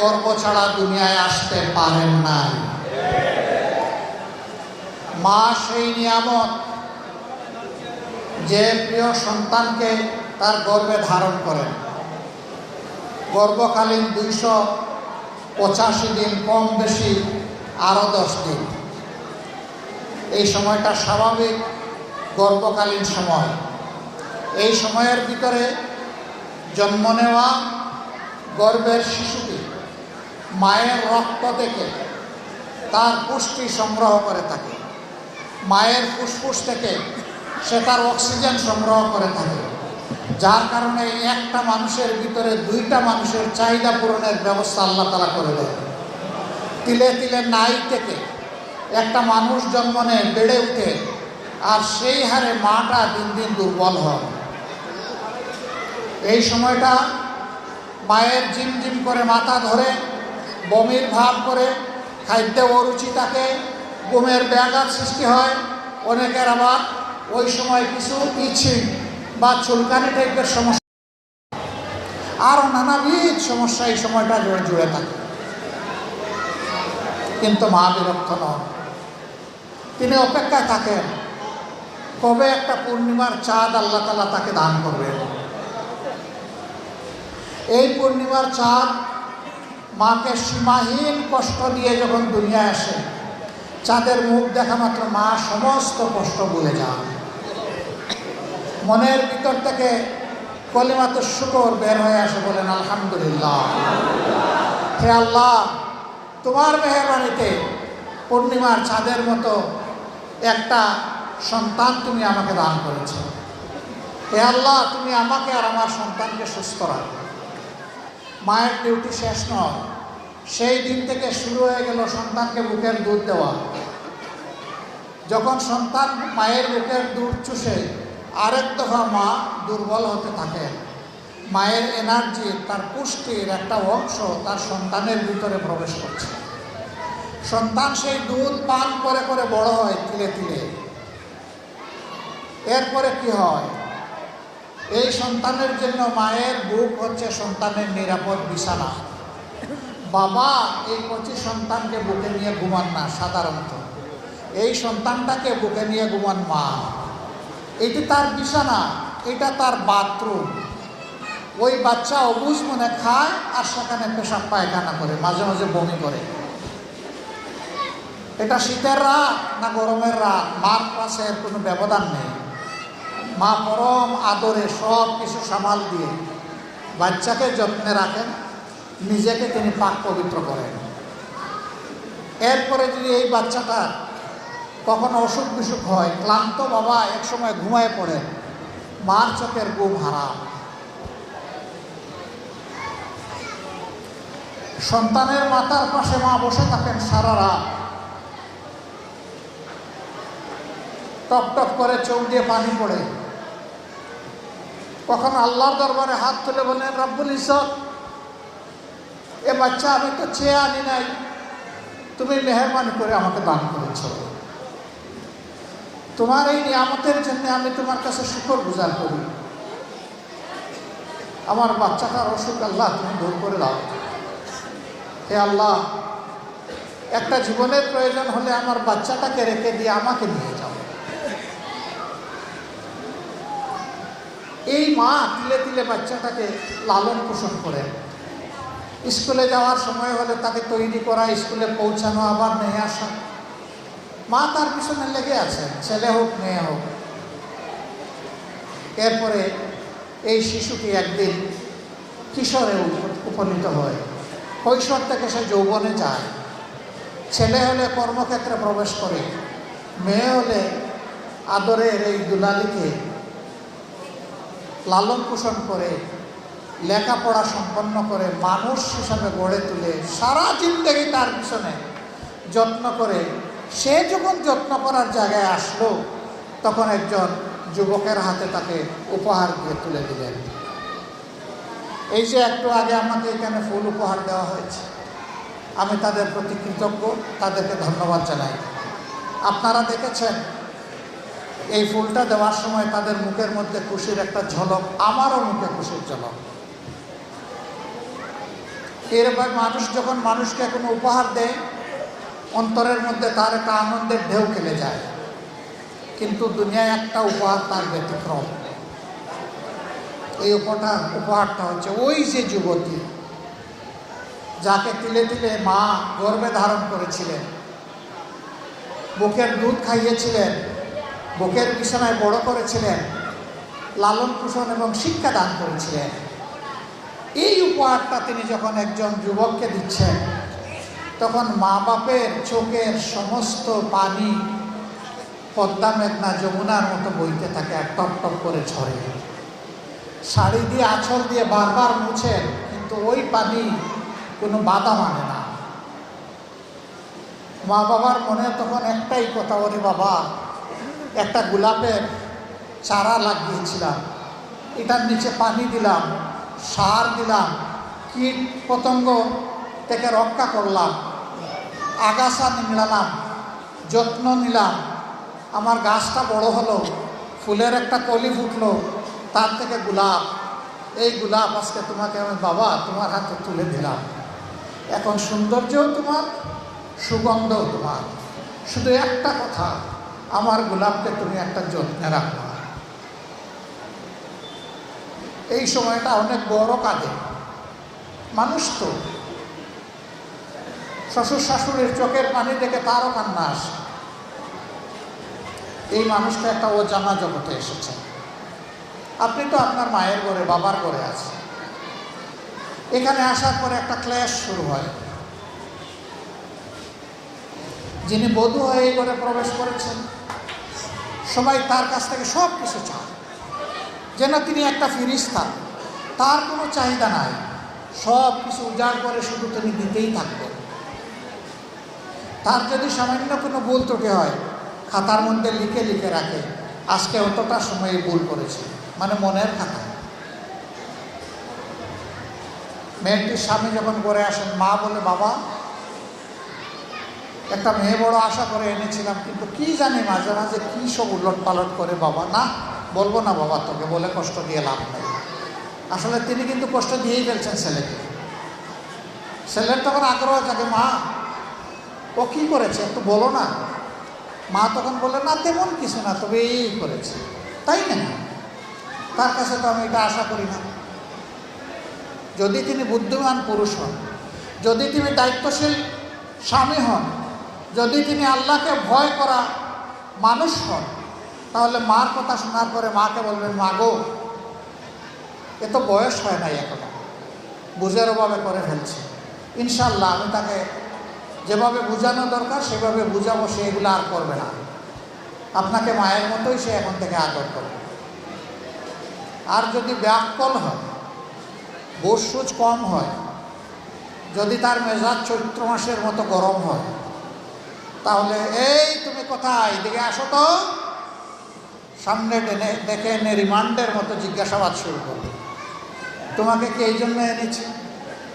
গর্ব ছাড়া দুনিয়ায় আসতে পারেন নাই। মা সেই নিয়ামত যে প্রিয় সন্তানকে তার গর্বে ধারণ করেন। গর্ভকালীন দুইশো পঁচাশি দিন কম বেশি আরও দশ দিন। এই সময়টা স্বাভাবিক গর্বকালীন সময়। এই সময়ের ভিতরে জন্ম নেওয়া গর্বের শিশুটি মায়ের রক্ত থেকে তার পুষ্টি সংগ্রহ করে থাকে। মায়ের ফুসফুস থেকে সে তার অক্সিজেন সংগ্রহ করে থাকে। যার কারণে একটা মানুষের ভিতরে দুইটা মানুষের চাহিদা পূরণের ব্যবস্থা আল্লাহ তালা করে দেয় তিলে তিলে নাই থেকে একটা মানুষ জন্ম নেয়, বেড়ে উঠে, আর সেই হারে মাটা দিন দিন দুর্বল হয়। এই সময়টা মায়ের জিম জিম করে মাথা ধরে বমির ভাব করে খাদ্যে অরুচি থাকে, ঘুমের ব্যাঘাত সৃষ্টি হয়। অনেকের আবার ওই সময় কিছু ইচ্ছিং বা চুলকানি টাইপের সমস্যা। আরও নানাবিধ সমস্যা এই সময়টা জুড়ে জুড়ে থাকে। কিন্তু মা বিরক্ত নন। তিনি অপেক্ষায় থাকেন, কবে একটা পূর্ণিমার চাঁদ আল্লাহ তালা তাকে দান করবেন? এই পূর্ণিমার চাঁদ মাকে সীমাহীন কষ্ট দিয়ে যখন দুনিয়ায় আসে, চাঁদের মুখ দেখা মাত্র মা সমস্ত কষ্ট ভুলে যান মনের ভিতর থেকে কলিমাত শুকর বের হয়ে আসে বলেন, আলহামদুলিল্লাহ। হে আল্লাহ, তোমার মেহরবানিতে পূর্ণিমার চাঁদের মতো একটা সন্তান তুমি আমাকে দান করেছ। হে আল্লাহ, তুমি আমাকে আর আমার সন্তানকে সুস্থ রাখো। মায়ের ডিউটি শেষ নয়। সেই দিন থেকে শুরু হয়ে গেল সন্তানকে বুকের দুধ দেওয়া। যখন সন্তান মায়ের বুকের দুধ চুষে, আরেক দফা মা দুর্বল হতে থাকে। মায়ের এনার্জি তার পুষ্টির একটা অংশ তার সন্তানের ভিতরে প্রবেশ করছে। সন্তান সেই দুধ পান করে করে বড় হয়, তিলে তিলে। এরপরে কি হয়? এই সন্তানের জন্য মায়ের বুক হচ্ছে সন্তানের নিরাপদ বিছানা। বাবা এই কচি সন্তানকে বুকে নিয়ে ঘুমান না, সাধারণত। এই সন্তানটাকে বুকে নিয়ে ঘুমান মা। এটি তার বিছানা, এটা তার বাথরুম। ওই বাচ্চা অবুজ মনে খায় আর সেখানে পেশাব পায়খানা করে, মাঝে মাঝে বমি করে। এটা শীতের রাত না গরমের রাত? মার পাশে এর কোনো ব্যবধান নেই। মা পরম আদরে সব কিছু সামাল দিয়ে বাচ্চাকে যত্নে রাখেন, নিজেকে তিনি পাক পবিত্র করেন। এরপরে যদি এই বাচ্চাটা কখনো অসুখ বিসুখ হয়, ক্লান্ত বাবা একসময় ঘুমায় পড়ে, মার চোখের ঘুম হারাম। সন্তানের মাতার পাশে মা বসে থাকেন সারা রাত। টপ টপ করে চোখ দিয়ে পানি পড়ে। কখন আল্লাহর দরবারে হাত তুলে বলেন রব্বুল ইসত এ বাচ্চা আমি তো চেয়ে আনি নাই। তুমি মেহরবানি করে আমাকে দান করেছ। তোমার এই নিয়ামতের জন্য আমি তোমার কাছে শুকর গুজার করি। আমার বাচ্চাটার অসুখ আল্লাহ তুমি দূর করে দাও। হে আল্লাহ, একটা জীবনের প্রয়োজন হলে আমার বাচ্চাটাকে রেখে দিয়ে আমাকে নিয়ে যাও। এই মা তিলে তিলে বাচ্চাটাকে লালন পোষণ করেন স্কুলে যাওয়ার সময় হলে তাকে তৈরি করা, স্কুলে পৌঁছানো, আবার নিয়ে আসা। মা তার পিছনে লেগে আছেন ছেলে হোক, মেয়ে হোক। এরপরে এই শিশুটি একদিন কিশোরে উপনীত হয়। কৈশোর থেকে সে যৌবনে যায়। ছেলে হলে কর্মক্ষেত্রে প্রবেশ করে, মেয়ে হলে আদরের এই দুলালিকে লালন পোষণ করে, লেখাপড়া সম্পন্ন করে, মানুষ হিসাবে গড়ে তুলে সারা জিন্দগি তার পিছনে যত্ন করে, সে যখন যত্ন করার জায়গায় আসলো, তখন একজন যুবকের হাতে তাকে উপহার দিয়ে তুলে দিলেন। এই যে একটু আগে আমাকে এখানে ফুল উপহার দেওয়া হয়েছে, আমি তাদের প্রতি কৃতজ্ঞ, তাদেরকে ধন্যবাদ জানাই। আপনারা দেখেছেন এই ফুলটা দেওয়ার সময় তাদের মুখের মধ্যে খুশির একটা ঝলক, আমারও মুখে খুশির ঝলক। এরপর মানুষ যখন মানুষকে কোনো উপহার দেয়, অন্তরের মধ্যে তার একটা আনন্দের ঢেউ খেলে যায়। কিন্তু দুনিয়ায় একটা উপহার তার ব্যতিক্রম। এই উপহার, উপহারটা হচ্ছে ওই যে যুবতী, যাকে তুলে তিলে মা গর্বে ধারণ করেছিলেন, বুকের দুধ খাইয়েছিলেন বুকের বিছানায় বড় করেছিলেন, লালন পোষণ এবং শিক্ষা দান করেছিলেন। এই উপহারটা তিনি যখন একজন যুবককে দিচ্ছেন, তখন মা বাপের চোখের সমস্ত পানি পদ্মা মেঘনা যমুনার মতো বইতে থাকে আর টপ টপ করে ঝরে। শাড়ি দিয়ে, আঁচল দিয়ে বারবার মুছেন, কিন্তু ওই পানি কোনো বাধা মানে না। মা বাবার মনে তখন একটাই কথা, ওরে বাবা একটা গোলাপের চারা লাগিয়েছিলাম। এটার নিচে পানি দিলাম, সার দিলাম, কীট পতঙ্গ থেকে রক্ষা করলাম, আগাছা নিংড়ালাম, যত্ন নিলাম। আমার গাছটা বড় হলো, ফুলের একটা কলি ফুটলো, তার থেকে গোলাপ। এই গোলাপ আজকে তোমাকে আমি বাবা তোমার হাতে তুলে দিলাম। এখন সৌন্দর্যও তোমার, সুগন্ধও তোমার। শুধু একটা কথা আমার গোলাপকে তুমি একটা যত্নে রাখো। এই সময়টা অনেক বড় কাজে। মানুষ তো। শ্বশুর শাশুড়ির চোখের পানি দেখে তারও কান্না আসে। এই মানুষটা একটা অজানা জগতে এসেছে। আপনি তো আপনার মায়ের ঘরে, বাবার ঘরে আছেন। এখানে আসার পরে একটা ক্লেশ শুরু হয়। যিনি বধূ হয়ে এই ঘরে প্রবেশ করেছেন সবাই তার কাছ থেকে সব কিছু চান যেন তিনি একটা ফিরিস্তা, তার কোনো চাহিদা নাই। সব কিছু উজাড় করে শুধু তিনি দিতেই থাকবেন। তার যদি সামান্য কোনো ভুল ত্রুটি হয়, খাতার মধ্যে লিখে লিখে রাখে, আজকে অতটা সময়ে ভুল করেছে মানে মনের খাতা। মেয়েটির স্বামী যখন করে আসেন, মা বলে, বাবা একটা মেয়ে বড় আশা করে এনেছিলাম, কিন্তু কি জানি মাঝে মাঝে কী সব উলট পালট করে, বাবা, না, বলব না বাবা, তোকে বলে কষ্ট দিয়ে লাভ নেই। আসলে তিনি কিন্তু কষ্ট দিয়েই ফেলছেন ছেলেকে। ছেলের তখন আগ্রহ থাকে মা, ও কী করেছে একটু বলো না। মা তখন বলে না, তেমন কিছু না, তবে এই করেছে। তাই না? তার কাছে তো আমি এটা আশা করি না। যদি তিনি বুদ্ধিমান পুরুষ হন, যদি তিনি দায়িত্বশীল স্বামী হন যদি তিনি আল্লাহকে ভয় করা মানুষ হন, তাহলে মার কথা শোনার পরে মাকে বলবেন মা গো এ তো বয়স হয় নাই এখনও। বুঝের অভাবে করে ফেলছে। ইনশাল্লাহ আমি তাকে যেভাবে বোঝানো দরকার, সেভাবে বুঝাবো, সে এগুলো আর করবে না। আপনাকে মায়ের মতোই সে এখন থেকে আদর করবে। আর যদি ব্যাকল হয় বসুজ কম হয়, যদি তার মেজাজ চৈত্র মাসের মতো গরম হয় তাহলে এই তুমি কোথায়? এদিকে আসো তো। সামনে টেনে দেখে এনে রিমান্ডের মতো জিজ্ঞাসাবাদ শুরু করবে তোমাকে কি এই জন্য এনেছি?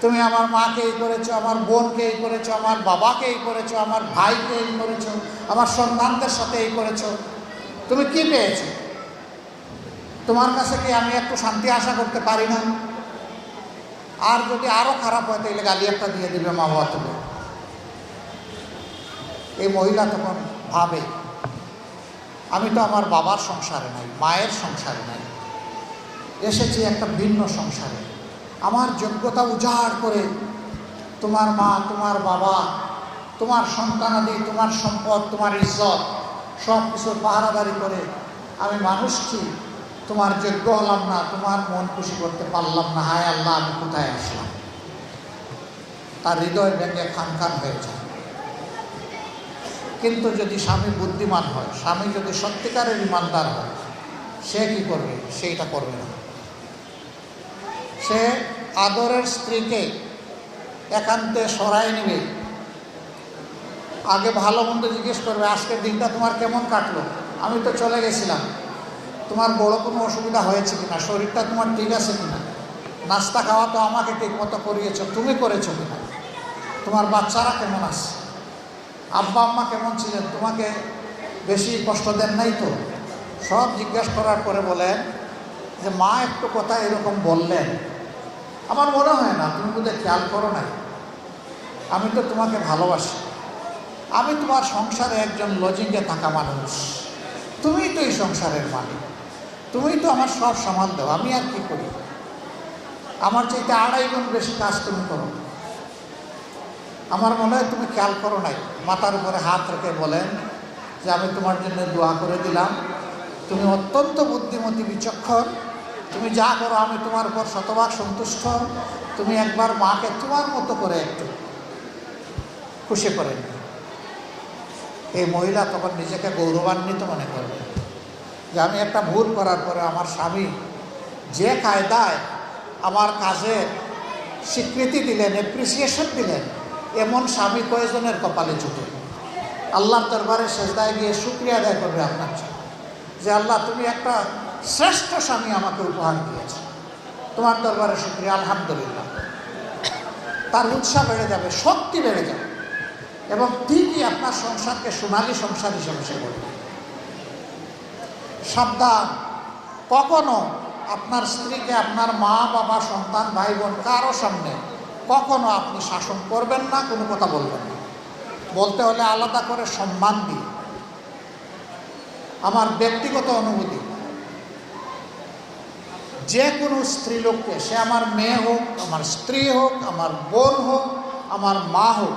তুমি আমার মাকে এই করেছ, আমার বোনকে এই করেছ, আমার বাবাকে এই করেছ, আমার ভাইকে এই করেছ, আমার সন্তানদের সাথে এই করেছ। তুমি কি পেয়েছ? তোমার কাছে কি আমি একটু শান্তি আশা করতে পারি না? আর যদি আরও খারাপ হয় তাহলে গালি একটা দিয়ে দিবে মা বাবা তুমি এই মহিলা তখন ভাবে, আমি তো আমার বাবার সংসারে নাই, মায়ের সংসারে নাই। এসেছি একটা ভিন্ন সংসারে। আমার যোগ্যতা উজাড় করে তোমার মা, তোমার বাবা, তোমার সন্তানাদি, তোমার সম্পদ, তোমার ইজ্জত, সব কিছুর পাহারাদারি করে আমি মানুষকে তোমার যোগ্য হলাম না, তোমার মন খুশি করতে পারলাম না। হায় আল্লাহ, আমি কোথায় আসলাম? তার হৃদয় ভেঙে খান খান হয়ে যায়। কিন্তু যদি স্বামী বুদ্ধিমান হয়, স্বামী যদি সত্যিকারের ইমানদার হয়, সে কি করবে? সেইটা করবে না। সে আদরের স্ত্রীকে একান্তে সরাই নেবে। আগে ভালো মন্দ জিজ্ঞেস করবে, আজকের দিনটা তোমার কেমন কাটলো? আমি তো চলে গেছিলাম। তোমার বড় কোনো অসুবিধা হয়েছে কিনা? শরীরটা তোমার ঠিক আছে কিনা? নাস্তা খাওয়া তো আমাকে ঠিক মতো করিয়েছ, তুমি করেছ কিনা? তোমার বাচ্চারা কেমন আছে? আব্বা আম্মা কেমন ছিলেন? তোমাকে বেশি কষ্ট দেন নাই তো? সব জিজ্ঞেস করার পরে বলেন যে, মা একটু কথা এরকম বললেন। আমার মনে হয় না, তুমি বোধহয় খেয়াল করো নাই। আমি তো তোমাকে ভালোবাসি। আমি তোমার সংসারে একজন লজিংয়ে থাকা মানুষ। তুমিই তো এই সংসারের মালিক। তুমিই তো আমার সব সামাল দাও। আমি আর কি করি? আমার চাইতে আড়াই গুণ বেশি কাজ তুমি করো। আমার মনে হয় তুমি খেয়াল করো নাই। মাথার উপরে হাত রেখে বলেন যে আমি তোমার জন্য দোয়া করে দিলাম। তুমি অত্যন্ত বুদ্ধিমতী, বিচক্ষণ। তুমি যা করো আমি তোমার উপর শতভাগ সন্তুষ্ট। তুমি একবার মাকে তোমার মতো করে একটু খুশি করে নিও। এই মহিলা তখন নিজেকে গৌরবান্বিত মনে করবে যে আমি একটা ভুল করার পরে আমার স্বামী যে কায়দায় আমার কাজে স্বীকৃতি দিলেন অ্যাপ্রিসিয়েশন দিলেন এমন স্বামী কয়েকজনের কপালে জুটে? আল্লাহর দরবারে সেজদায় গিয়ে শুক্রিয়া আদায় করবে আপনার। যে আল্লাহ, তুমি একটা শ্রেষ্ঠ স্বামী আমাকে উপহার দিয়েছ। তোমার দরবারে শুক্রিয়া, আলহামদুলিল্লাহ। তার উৎসাহ বেড়ে যাবে, শক্তি বেড়ে যাবে। এবং তিনি আপনার সংসারকে সোনালী সংসার হিসেবে সে করবে সাবধান। কখনো আপনার স্ত্রীকে, আপনার মা, বাবা, সন্তান, ভাই, বোন কারও সামনে কখনো আপনি শাসন করবেন না, কোনো কথা বলবেন না। বলতে হলে আলাদা করে সম্মান দিই আমার ব্যক্তিগত অনুভূতি, যে কোনো স্ত্রীলোককে সে আমার মেয়ে হোক, আমার স্ত্রী হোক, আমার বোন হোক, আমার মা হোক